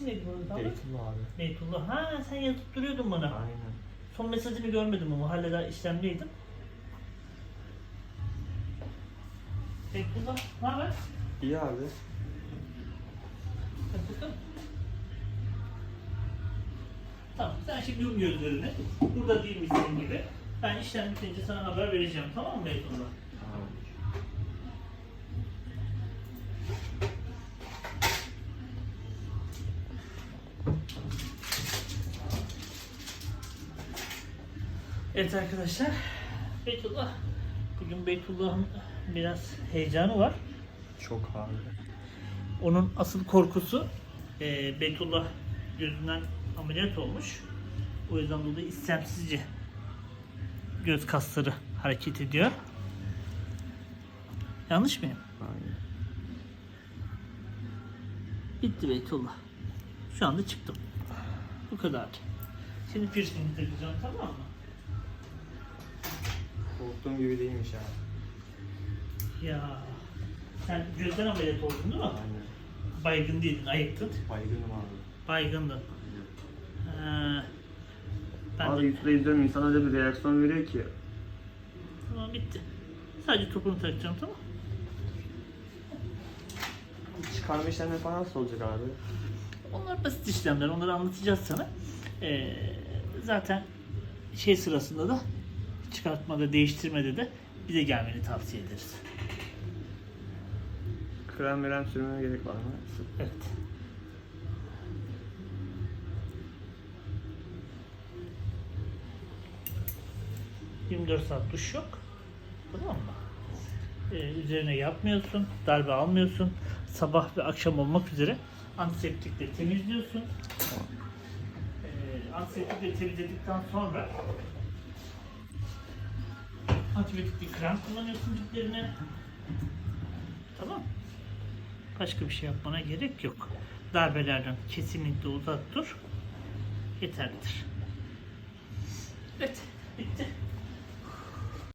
neydi bunun tam? Beytullah abi. Beytullah. Ha sen yazıp duruyordun bana. Aynen. Son mesajını görmedim ama hala işlemdeydim. Beytullah ne haber? İyi abi. Tamam sen şimdi yum gözlerini. Burada değilmişsin gibi. Ben işlem bitince sana haber vereceğim tamam mı Beytullah? Tamam. Evet arkadaşlar. Beytullah. Bugün Beytullah'ın biraz heyecanı var. Çok abi. Onun asıl korkusu e, Beytullah gözünden ameliyat olmuş. O yüzden dolayı istemsizce göz kasları hareket ediyor. Yanlış mıyım? Aynen. Bitti Beytullah. Şu anda çıktım. Bu kadar. Şimdi piercing takacağım tamam mı? Korktuğum gibi değilmiş abi. Ya sen gözden ameliyat oldun değil mi? Aynen. Baygın değildin, ayıktın. Baygınım abi. Baygındın. Ee, ben Abi de... YouTube'da izliyorum insan öyle bir reaksiyon veriyor ki. Tamam bitti. Sadece topunu takacağım tamam Çıkarma işlemleri falan nasıl olacak abi? Onlar basit işlemler. Onları anlatacağız sana. Ee, zaten şey sırasında da çıkartmada, değiştirmede de bize gelmeni tavsiye ederiz. Krem merem sürmeme gerek var mı? Evet. ...24 saat duş yok. Tamam mı? Ee, üzerine yapmıyorsun, darbe almıyorsun. Sabah ve akşam olmak üzere antiseptikle temizliyorsun. Ee, antiseptikle temizledikten sonra antibiyotik krem kullanıyorsun diplerine. Tamam. Başka bir şey yapmana gerek yok. Darbelerden kesinlikle uzak dur. Yeterlidir. Evet.